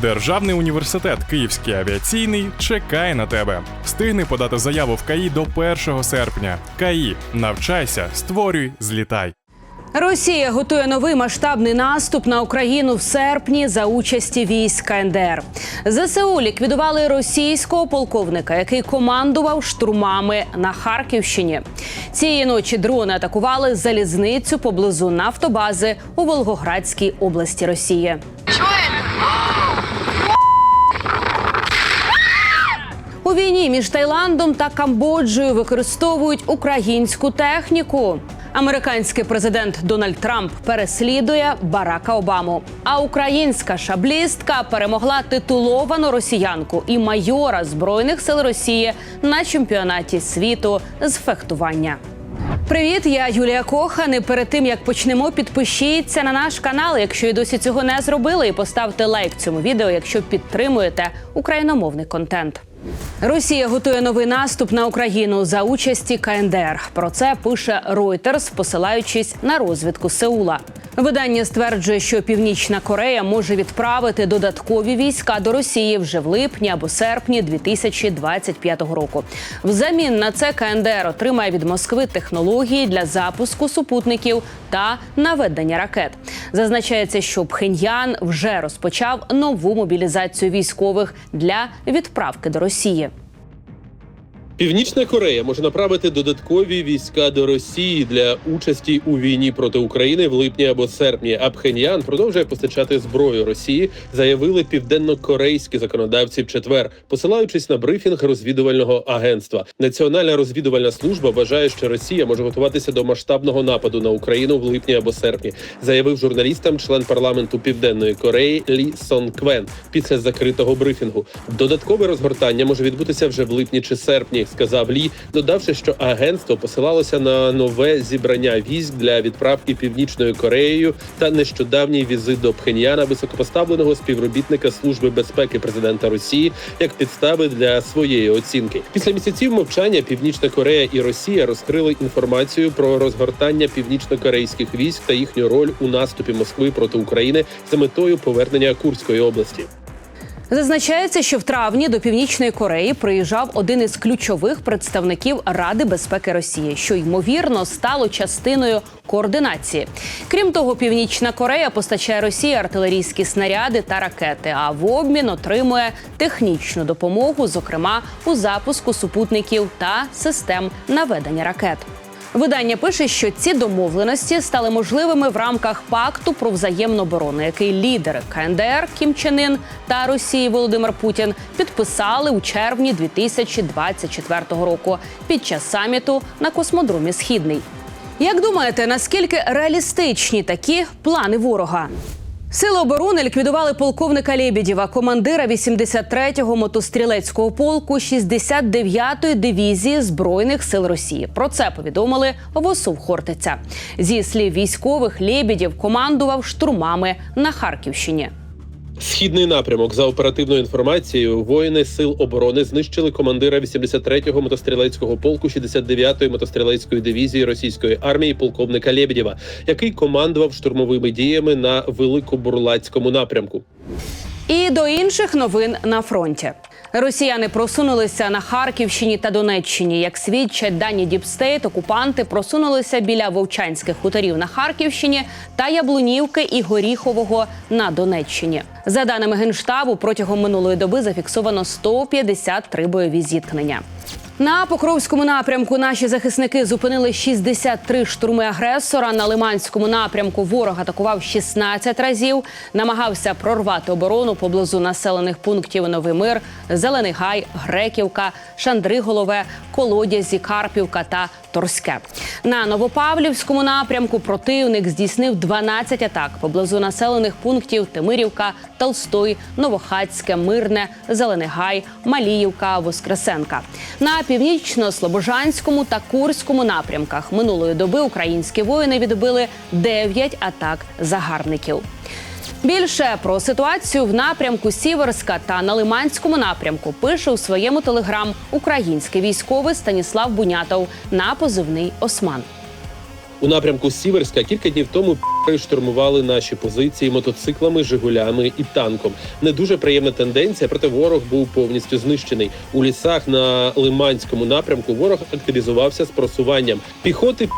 Державний університет Київський авіаційний чекає на тебе. Встигни подати заяву в КАІ до 1 серпня. КАІ. Навчайся, створюй, злітай. Росія готує новий масштабний наступ на Україну в серпні за участі військ КНДР. ЗСУ ліквідували російського полковника, який командував штурмами на Харківщині. Цієї ночі дрони атакували залізницю поблизу нафтобази у Волгоградській області Росії. У між Таїландом та Камбоджею використовують українську техніку. Американський президент Дональд Трамп переслідує Барака Обаму. А українська шаблістка перемогла титуловану росіянку і майора збройних сил Росії на чемпіонаті світу з фехтування. Привіт, я Юлія Кохан. І перед тим як почнемо, підпишіться на наш канал, якщо і досі цього не зробили, і поставте лайк цьому відео, якщо підтримуєте україномовний контент. Росія готує новий наступ на Україну за участі КНДР. Про це пише Reuters, посилаючись на розвідку Сеула. Видання стверджує, що Північна Корея може відправити додаткові війська до Росії вже в липні або серпні 2025 року. Взамін на це КНДР отримає від Москви технології для запуску супутників та наведення ракет. Зазначається, що Пхеньян вже розпочав нову мобілізацію військових для відправки до Росії. Північна Корея може направити додаткові війська до Росії для участі у війні проти України в липні або серпні. А Пхеньян продовжує постачати зброю Росії, заявили південно-корейські законодавці в четвер, посилаючись на брифінг розвідувального агентства. Національна розвідувальна служба вважає, що Росія може готуватися до масштабного нападу на Україну в липні або серпні, заявив журналістам член парламенту Південної Кореї Лі Сон Квен після закритого брифінгу. Додаткове розгортання може відбутися вже в липні чи серпні сказав Лі, додавши, що агентство посилалося на нове зібрання військ для відправки північною Кореєю та нещодавній візит до Пхеньяна високопоставленого співробітника служби безпеки президента Росії як підстави для своєї оцінки. Після місяців мовчання Північна Корея і Росія розкрили інформацію про розгортання північно-корейських військ та їхню роль у наступі Москви проти України за метою повернення Курської області. Зазначається, що в травні до північної Кореї приїжджав один із ключових представників Ради безпеки Росії, що ймовірно стало частиною координації. Крім того, Північна Корея постачає Росії артилерійські снаряди та ракети, а в обмін отримує технічну допомогу, зокрема у запуску супутників та систем наведення ракет. Видання пише, що ці домовленості стали можливими в рамках пакту про взаємну оборону, який лідери КНДР Кім Чен Ін та Росії Володимир Путін підписали у червні 2024 року під час саміту на космодромі Східний. Як думаєте, наскільки реалістичні такі плани ворога? Сили оборони ліквідували полковника Лєбєдєва, командира 83-го мотострілецького полку 69-ї дивізії збройних сил Росії. Про це повідомили в ОСУ Хортиця. Зі слів військових, Лєбєдєв командував штурмами на Харківщині. Східний напрямок за оперативною інформацією, воїни сил оборони знищили командира 83-го мотострілецького полку 69-ї мотострілецької дивізії російської армії полковника Лєбєдєва, який командував штурмовими діями на великобурлацькому напрямку. І до інших новин на фронті. Росіяни просунулися на Харківщині та Донеччині. Як свідчать дані Діпстейт, окупанти просунулися біля Вовчанських хуторів на Харківщині та Яблунівки і Горіхового на Донеччині. За даними генштабу, протягом минулої доби зафіксовано 153 бойові зіткнення. На Покровському напрямку наші захисники зупинили 63 штурми агресора. На Лиманському напрямку ворог атакував 16 разів, намагався прорвати оборону поблизу населених пунктів Новий Мир, Зелений Гай, Греківка, Шандриголове, Колодязі, Карпівка та Торське. На Новопавлівському напрямку противник здійснив 12 атак поблизу населених пунктів Тимирівка, Толстой, Новохацьке, Мирне, Зелений Гай, Маліївка, Воскресенка. На північно-слобожанському та Курському напрямках минулої доби українські воїни відбили 9 атак загарбників. Більше про ситуацію в напрямку Сіверська та на Лиманському напрямку пише у своєму телеграм український військовий Станіслав Бунятов на позивний Осман. У напрямку Сіверська кілька днів тому штурмували наші позиції мотоциклами, жигулями і танком. Не дуже приємна тенденція, проте ворог був повністю знищений. У лісах на Лиманському напрямку ворог активізувався з просуванням піхоти.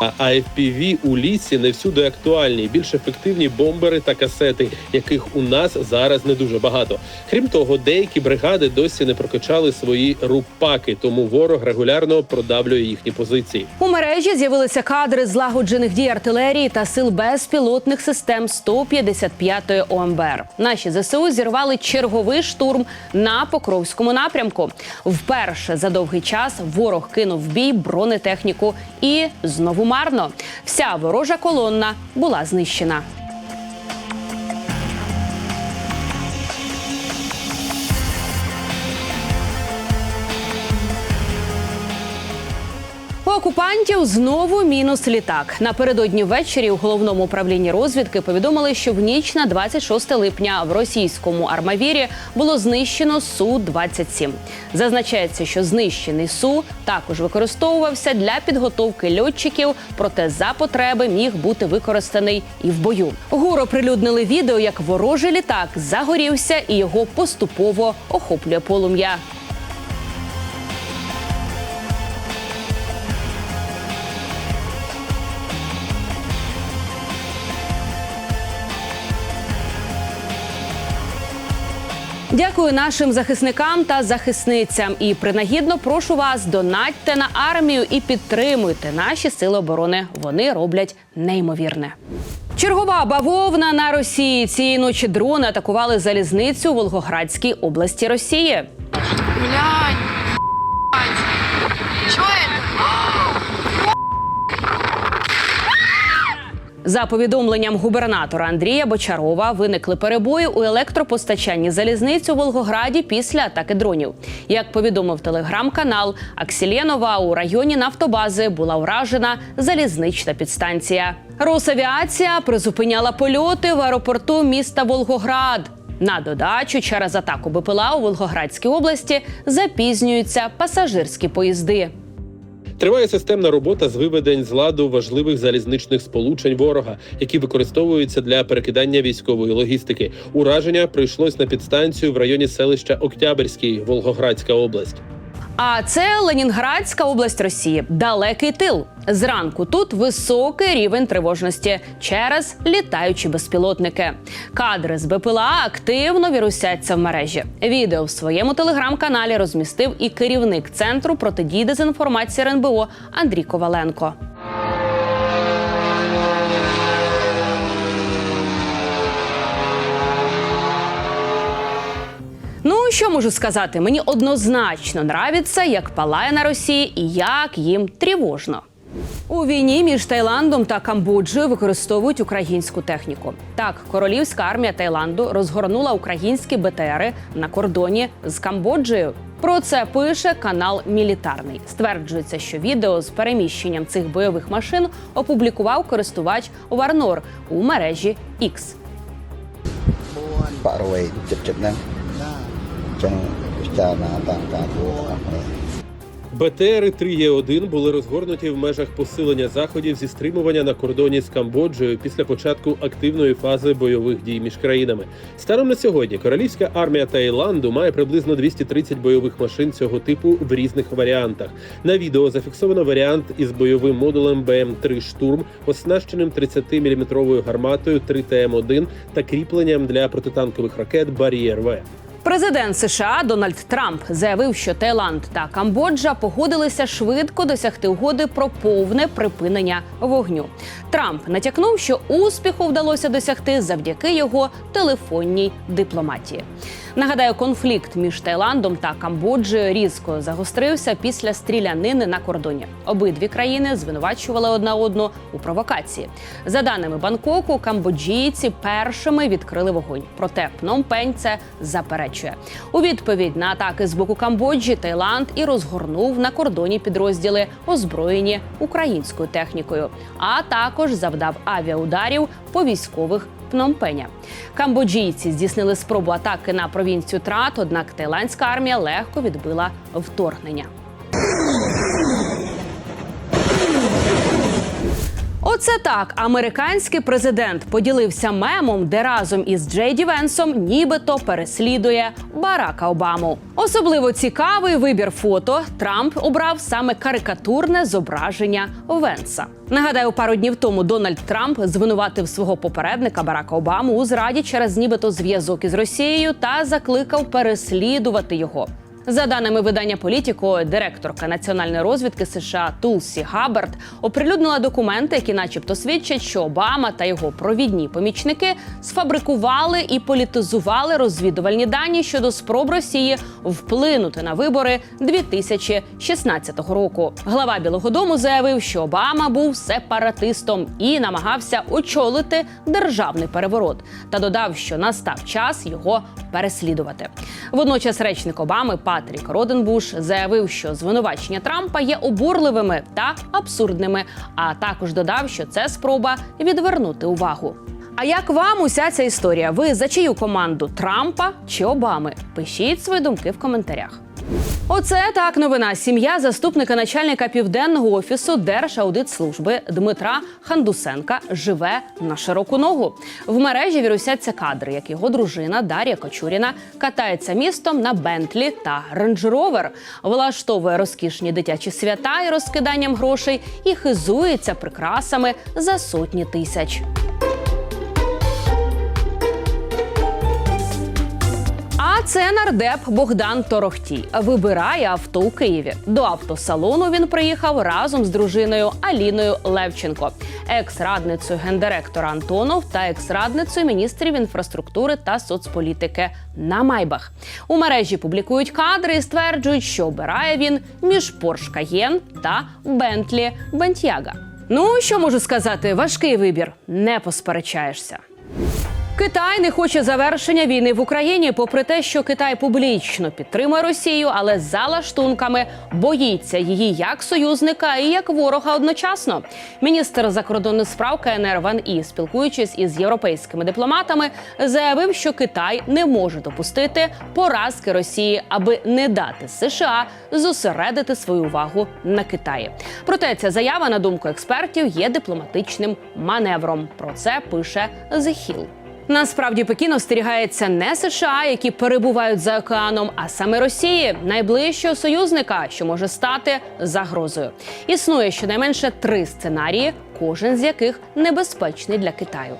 А AFPV у лісі не всюди актуальні. Більш ефективні бомбери та касети, яких у нас зараз не дуже багато. Крім того, деякі бригади досі не прокачали свої рупаки, тому ворог регулярно продавлює їхні позиції. У мережі з'явилися кадри злагоджених дій артилерії та сил безпілотних систем 155-ї ОМБР. Наші ЗСУ зірвали черговий штурм на Покровському напрямку. Вперше за довгий час ворог кинув в бій бронетехніку і знову марно. Вся ворожа колонна була знищена. Окупантів знову мінус літак. Напередодні ввечері у головному управлінні розвідки повідомили, що в ніч на 26 липня в російському армавірі було знищено су 27 Зазначається, що знищений су також використовувався для підготовки льотчиків, проте за потреби міг бути використаний і в бою. ГУР оприлюднили відео, як ворожий літак загорівся і його поступово охоплює полум'я. Дякую нашим захисникам та захисницям. І принагідно прошу вас донатьте на армію і підтримуйте наші сили оборони. Вони роблять неймовірне. Чергова бавовна на Росії цієї ночі дрони атакували залізницю у Волгоградській області Росії. Блядь. За повідомленням губернатора Андрія Бочарова, виникли перебої у електропостачанні залізниць у Волгограді після атаки дронів. Як повідомив телеграм-канал Аксіленова, у районі нафтобази була вражена залізнична підстанція. Росавіація призупиняла польоти в аеропорту міста Волгоград. На додачу через атаку БПЛА у Волгоградській області запізнюються пасажирські поїзди. Триває системна робота з виведень з ладу важливих залізничних сполучень ворога, які використовуються для перекидання військової логістики. Ураження прийшлось на підстанцію в районі селища Октябрьський, Волгоградська область. А це Ленінградська область Росії, далекий тил. Зранку тут високий рівень тривожності через літаючі безпілотники. Кадри з БПЛА активно вірусяться в мережі. Відео в своєму телеграм-каналі розмістив і керівник центру протидії дезінформації РНБО Андрій Коваленко. Ну що можу сказати? Мені однозначно нравиться, як палає на Росії і як їм тривожно. У війні між Таїландом та Камбоджею використовують українську техніку. Так, королівська армія Таїланду розгорнула українські БТРи на кордоні з Камбоджею. Про це пише канал Мілітарний. Стверджується, що відео з переміщенням цих бойових машин опублікував користувач Варнор у мережі X. БТРи 3 е 1 були розгорнуті в межах посилення заходів зі стримування на кордоні з Камбоджею після початку активної фази бойових дій між країнами. Станом на сьогодні королівська армія Таїланду має приблизно 230 бойових машин цього типу в різних варіантах. На відео зафіксовано варіант із бойовим модулем БМ-3 штурм, оснащеним 30-мм гарматою 3 ТМ 1 та кріпленням для протитанкових ракет Бар'єр В. Президент США Дональд Трамп заявив, що Таїланд та Камбоджа погодилися швидко досягти угоди про повне припинення вогню. Трамп натякнув, що успіху вдалося досягти завдяки його телефонній дипломатії. Нагадаю, конфлікт між Таїландом та Камбоджею різко загострився після стрілянини на кордоні. Обидві країни звинувачували одна одну у провокації. За даними Бангкоку, камбоджійці першими відкрили вогонь. Проте Пномпень це заперечує. У відповідь на атаки з боку Камбоджі Таїланд і розгорнув на кордоні підрозділи, озброєні українською технікою, а також завдав авіаударів по військових Пномпеня. Камбоджійці здійснили спробу атаки на провінцію Трат, однак тайландська армія легко відбила вторгнення. Оце так. Американський президент поділився мемом, де разом із Джейді Венсом нібито переслідує Барака Обаму. Особливо цікавий вибір фото. Трамп обрав саме карикатурне зображення Венса. Нагадаю, пару днів тому Дональд Трамп звинуватив свого попередника Барака Обаму у зраді через нібито зв'язок із Росією та закликав переслідувати його. За даними видання Політіко, директорка національної розвідки США Тулсі Габерт оприлюднила документи, які, начебто, свідчать, що Обама та його провідні помічники сфабрикували і політизували розвідувальні дані щодо спроб Росії вплинути на вибори 2016 року. Глава Білого Дому заявив, що Обама був сепаратистом і намагався очолити державний переворот, та додав, що настав час його переслідувати. Водночас речник Обами Патрік Роденбуш заявив, що звинувачення Трампа є обурливими та абсурдними. А також додав, що це спроба відвернути увагу. А як вам уся ця історія? Ви за чию команду Трампа чи Обами? Пишіть свої думки в коментарях. Оце так новина. Сім'я заступника начальника південного офісу Держаудитслужби Дмитра Хандусенка живе на широку ногу. В мережі вірусяться кадри, як його дружина Дар'я Кочуріна катається містом на Бентлі та Рейндж-Ровер, влаштовує розкішні дитячі свята і розкиданням грошей і хизується прикрасами за сотні тисяч. Це нардеп Богдан Торохтій. Вибирає авто у Києві. До автосалону він приїхав разом з дружиною Аліною Левченко, екс-радницею гендиректора Антонов та екс-радницею міністрів інфраструктури та соцполітики на Майбах. У мережі публікують кадри і стверджують, що обирає він між Porsche Cayenne та Bentley Bentayga. Ну що можу сказати, важкий вибір, не посперечаєшся. Китай не хоче завершення війни в Україні, попри те, що Китай публічно підтримує Росію, але за лаштунками боїться її як союзника і як ворога одночасно. Міністр закордонних справ КНР Ван І, спілкуючись із європейськими дипломатами, заявив, що Китай не може допустити поразки Росії, аби не дати США зосередити свою увагу на Китаї. Проте ця заява, на думку експертів, є дипломатичним маневром. Про це пише The Hill. Насправді Пекін остерігається не США, які перебувають за океаном, а саме Росії, найближчого союзника, що може стати загрозою. Існує щонайменше три сценарії, кожен з яких небезпечний для Китаю.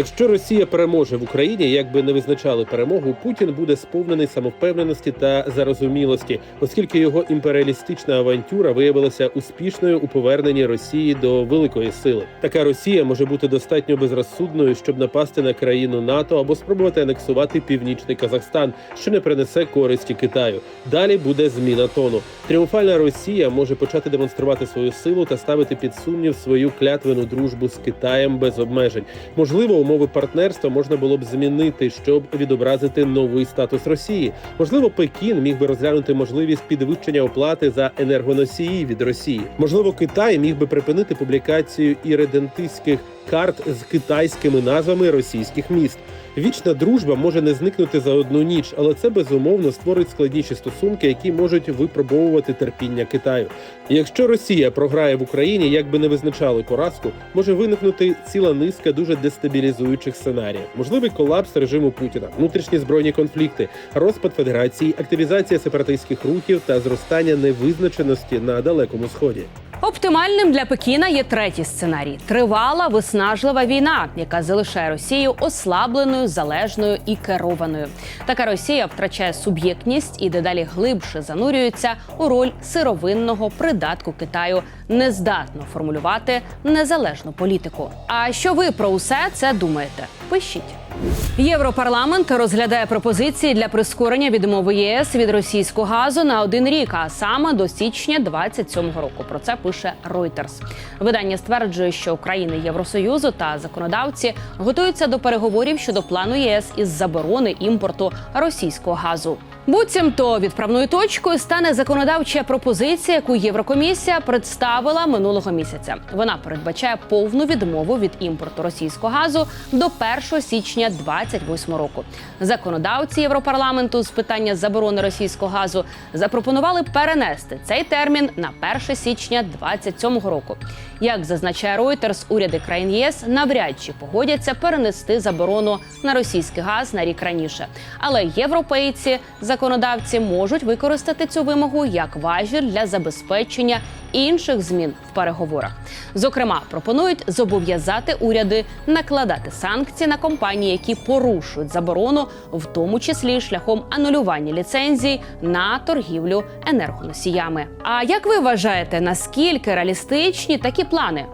Якщо Росія переможе в Україні, як би не визначали перемогу, Путін буде сповнений самовпевненості та зарозумілості, оскільки його імперіалістична авантюра виявилася успішною у поверненні Росії до великої сили. Така Росія може бути достатньо безрозсудною, щоб напасти на країну НАТО або спробувати анексувати північний Казахстан, що не принесе користі Китаю. Далі буде зміна тону. Тріумфальна Росія може почати демонструвати свою силу та ставити під сумнів свою клятвену дружбу з Китаєм без обмежень. Можливо, умови партнерства можна було б змінити, щоб відобразити новий статус Росії. Можливо, Пекін міг би розглянути можливість підвищення оплати за енергоносії від Росії. Можливо, Китай міг би припинити публікацію іредентистських карт з китайськими назвами російських міст. Вічна дружба може не зникнути за одну ніч, але це безумовно створить складніші стосунки, які можуть випробовувати терпіння Китаю. Якщо Росія програє в Україні, як би не визначали поразку, може виникнути ціла низка дуже дестабілізуючих сценаріїв. Можливий колапс режиму Путіна, внутрішні збройні конфлікти, розпад федерації, активізація сепаратистських рухів та зростання невизначеності на далекому сході. Оптимальним для Пекіна є третій сценарій: тривала виснажлива війна, яка залишає Росію ослабленою, залежною і керованою. Така Росія втрачає суб'єктність і дедалі глибше занурюється у роль сировинного придатку Китаю, нездатно формулювати незалежну політику. А що ви про усе це думаєте? Пишіть. Європарламент розглядає пропозиції для прискорення відмови ЄС від російського газу на один рік, а саме до січня 27-го року. Про це пише Reuters. Видання стверджує, що країни Євросоюзу та законодавці готуються до переговорів щодо плану ЄС із заборони імпорту російського газу. Буцімто відправною точкою стане законодавча пропозиція, яку Єврокомісія представила минулого місяця. Вона передбачає повну відмову від імпорту російського газу до 1 січня 2028 року. Законодавці Європарламенту з питання заборони російського газу запропонували перенести цей термін на 1 січня 2027 року. Як зазначає Reuters, уряди країн ЄС навряд чи погодяться перенести заборону на російський газ на рік раніше. Але європейці, законодавці, можуть використати цю вимогу як важіль для забезпечення інших змін в переговорах. Зокрема, пропонують зобов'язати уряди накладати санкції на компанії, які порушують заборону, в тому числі шляхом анулювання ліцензій на торгівлю енергоносіями. А як ви вважаєте, наскільки реалістичні такі плани?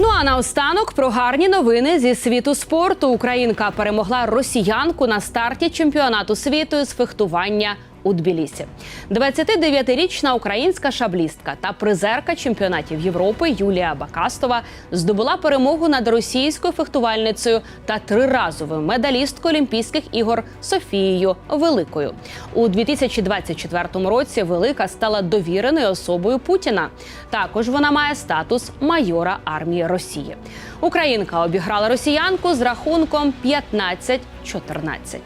Ну а наостанок про гарні новини зі світу спорту. Українка перемогла росіянку на старті чемпіонату світу з фехтування у Тбілісі. 29-річна українська шаблістка та призерка чемпіонатів Європи Юлія Бакастова здобула перемогу над російською фехтувальницею та триразовою медалісткою Олімпійських ігор Софією Великою. У 2024 році Велика стала довіреною особою Путіна. Також вона має статус майора армії Росії. Українка обіграла росіянку з рахунком 15-14.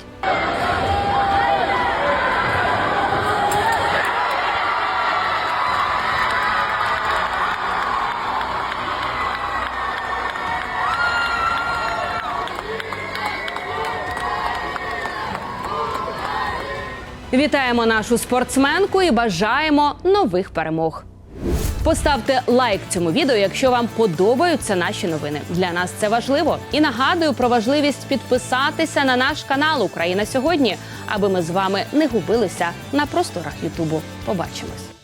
Вітаємо нашу спортсменку і бажаємо нових перемог. Поставте лайк цьому відео, якщо вам подобаються наші новини. Для нас це важливо. І нагадую про важливість підписатися на наш канал Україна сьогодні, аби ми з вами не губилися на просторах Ютубу. Побачимось.